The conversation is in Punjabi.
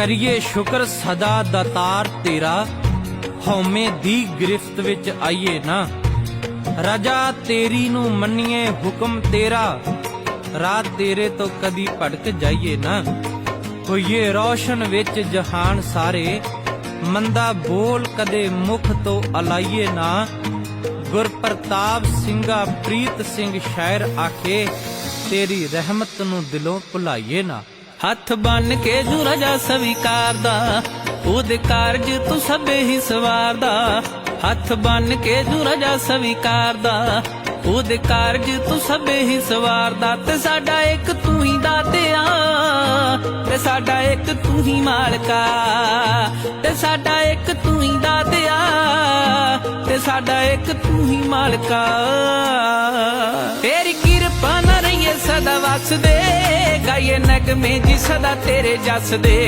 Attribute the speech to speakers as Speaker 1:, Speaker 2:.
Speaker 1: ਕਰੀਏ ਸ਼ੁਕਰ ਸਦਾ ਦਾਤਾਰ ਤੇਰਾ ਹਉਮੈ ਦੀ ਗ੍ਰਿਫਤ ਵਿੱਚ ਆਈਏ ਨਾ। ਰਜਾ ਤੇਰੀ ਨੂੰ ਮੰਨੀਏ ਹੁਕਮ ਤੇਰਾ ਰਾਤ ਤੇਰੇ ਤੋਂ ਕਦੀ ਭਟਕ ਜਾਈਏ ਨਾ। ਹੋਈਏ ਰੌਸ਼ਨ ਵਿੱਚ ਜਹਾਨ ਸਾਰੇ, ਮੰਦਾ ਬੋਲ ਕਦੇ ਮੁਖ ਤੋਂ ਅਲਾਈਏ ਨਾ। ਗੁਰ ਪ੍ਰਤਾਪ ਸਿੰਘਾ ਪ੍ਰੀਤ ਸਿੰਘ ਸ਼ਾਇਰ ਆਖੇ, ਤੇਰੀ ਰਹਿਮਤ ਨੂੰ ਦਿਲੋਂ ਭੁਲਾਈਏ ਨਾ। ਹੱਥ ਬੰਨ ਕੇ ਜੂ ਰਜਾ ਸਵੀਕਾਰਦਾ ਉਹਦੇ ਕਾਰਜ ਤੂੰ ਸਭੇ ਹੀ ਸਵਾਰਦਾ ਹੱਥ ਬੰਨ ਕੇ ਜੂ ਰਜਾ ਸਵੀਕਾਰਦਾ ਉਹਦੇ ਕਾਰਜ ਤੂੰ ਸਭੇ ਹੀ ਸਵਾਰਦਾ ਤੇ ਸਾਡਾ ਇੱਕ ਤੂੰ ਹੀ ਦਾਤਿਆ। ਤੇ ਸਾਡਾ ਇੱਕ ਤੂੰ ਹੀ ਮਾਲਕਾ। ਤੇ ਸਾਡਾ ਇੱਕ ਤੂੰ ਹੀ ਦਾਤਿਆ। ਤੇ ਸਾਡਾ ਇੱਕ ਤੂੰ ਹੀ ਮਾਲਕਾ। ਤੇਰੀ ਕਿਰਪਾ ਨਾ ਰਹੀਏ ਸਦਾ ਵਸਦੇ। ਗਾਏ ਨਗਮੇ ਜੀ ਸਦਾ ਤੇਰੇ ਜਸ ਦੇ।